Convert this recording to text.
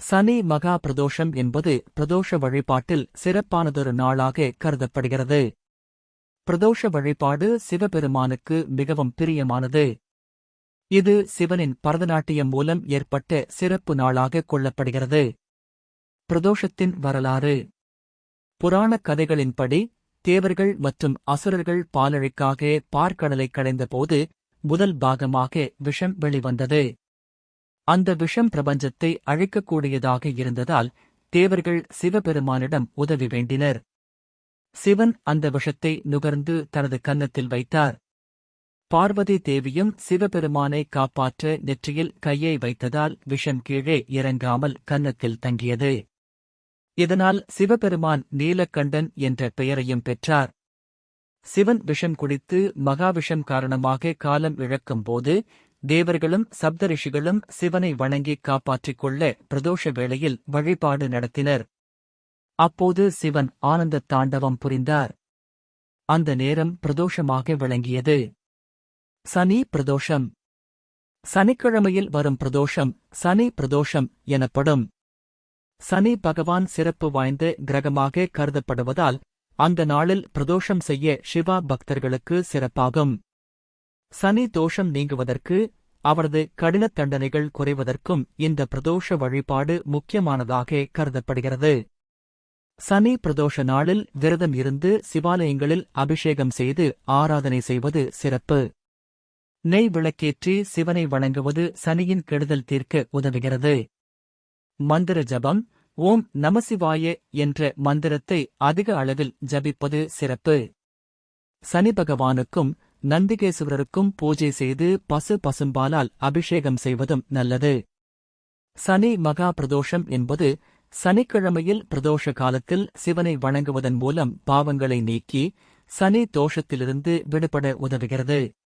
சனி மகா பிரதோஷம் என்பது பிரதோஷ வழிபாட்டில் சிறப்பானதொரு நாளாக கருதப்படுகிறது. பிரதோஷ வழிபாடு சிவபெருமானுக்கு மிகவும் பிரியமானது. இது சிவனின் பரதநாட்டியம் மூலம் ஏற்பட்ட சிறப்பு நாளாக கொள்ளப்படுகிறது. பிரதோஷத்தின் வரலாறு. புராணக் கதைகளின்படி தேவர்கள் மற்றும் அசுரர்கள் பாலழிக்காக பார்க்கடலை கடைந்தபோது முதல் பாகமாக விஷம் வெளிவந்தது. அந்த விஷம் பிரபஞ்சத்தை அழிக்கக்கூடியதாக இருந்ததால் தேவர்கள் சிவபெருமானிடம் உதவி வேண்டினர். சிவன் அந்த விஷத்தை நுகர்ந்து தனது கன்னத்தில் வைத்தார். பார்வதி தேவியும் சிவபெருமானை காப்பாற்ற நெற்றியில் கையை வைத்ததால் விஷம் கீழே இறங்காமல் கன்னத்தில் தங்கியது. இதனால் சிவபெருமான் நீலகண்டன் என்ற பெயரையும் பெற்றார். சிவன் விஷம் குடித்து மகாவிஷம் காரணமாக காலம் இழக்கும்போது தேவர்களும் சப்தரிஷிகளும் சிவனை வணங்கி காப்பாற்றிக் கொள்ள பிரதோஷ வேளையில் வழிபாடு நடத்தினர். அப்போது சிவன் ஆனந்த தாண்டவம் புரிந்தார். அந்த நேரம் பிரதோஷமாக விளங்கியது. சனி பிரதோஷம். சனிக்கிழமையில் வரும் பிரதோஷம் சனி பிரதோஷம் எனப்படும். சனி பகவான் சிறப்பு வாய்ந்த கிரகமாக கருதப்படுவதால் அந்த நாளில் பிரதோஷம் செய்ய சிவா பக்தர்களுக்கு சிறப்பாகும். சனி தோஷம் நீங்குவதற்கு அவரது கடினத் தண்டனைகள் குறைவதற்கும் இந்த பிரதோஷ வழிபாடு முக்கியமானதாக கருதப்படுகிறது. சனி பிரதோஷ நாளில் விரதம் இருந்து சிவாலயங்களில் அபிஷேகம் செய்து ஆராதனை செய்வது சிறப்பு. நெய் விளக்கேற்றி சிவனை வணங்குவது சனியின் கெடுதல் தீர்க்க உதவுகிறது. மந்திர ஜபம் ஓம் நமசிவாய என்ற மந்திரத்தை அதிக அளவில் ஜபிப்பது சிறப்பு. சனி பகவானுக்கும் நந்திகேசுவரருக்கும் பூஜை செய்து பசு பசும்பாலால் அபிஷேகம் செய்வதும் நல்லது. சனி மகா பிரதோஷம் என்பது சனிக்கிழமையில் பிரதோஷ காலத்தில் சிவனை வணங்குவதன் மூலம் பாவங்களை நீக்கி சனி தோஷத்திலிருந்து விடுபட உதவுகிறது.